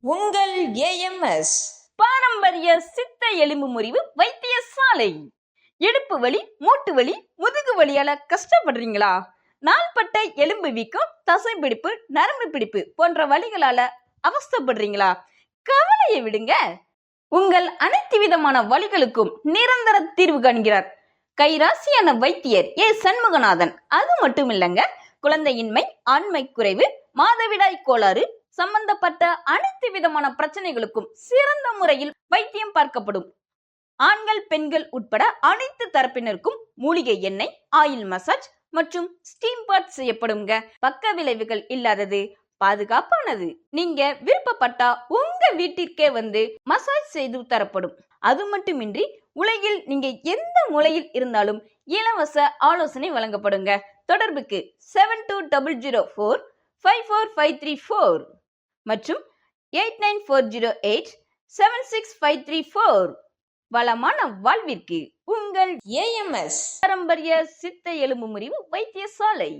உங்கள் ஏஎம்எஸ் பாரம்பரிய சித்த எலும்பு முறிவு வைத்தியசாலை. இடுப்பு வலி மூட்டு வலி முதுகு வலியால கஷ்டப்படுறீங்களா? நாள்பட்ட எலும்பு வீக்கம் தசை பிடிப்பு நரம்பு பிடிப்பு போன்ற வழிகளால அவஸ்தப்படுறீங்களா? கவலையை விடுங்க. உங்கள் அனைத்து விதமான வழிகளுக்கும் நிரந்தர தீர்வு காண்கிறார். கைராசியான வைத்தியர் ஏ சண்முகநாதன். அது மட்டும் இல்லைங்க குழந்தையின்மை ஆண்மை குறைவு மாதவிடாய் கோளாறு சம்பந்தப்பட்ட அனைத்து விதமான பிரச்சனைகளுக்கும் சிறந்த முறையில் வைத்தியம் பார்க்கப்படும். ஆண்கள் பெண்கள் உட்பட அனைத்து தரப்பினருக்கும் மூலிகை எண்ணெய் ஆயில் மசாஜ் மற்றும் ஸ்டீம் பாத் செய்யப்படுங்க பக்க விளைவுகள் இல்லாதது பாதுகாப்பானது. நீங்க விருப்பப்பட்டா உங்க வீட்டிற்கே வந்து மசாஜ் செய்து தரப்படும். அது மட்டுமின்றி உலகில் நீங்க எந்த மூலையில் இருந்தாலும் இலவச ஆலோசனை வழங்கப்படுங்க. தொடர்புக்கு seven two double zero four five four five three four மற்றும் eight nine four zero eight seven six five three four வளமான வாழ்விற்கு உங்கள் ஏஎம்எஸ் பாரம்பரிய சித்த எலும்பு முறிவு வைத்தியசாலை.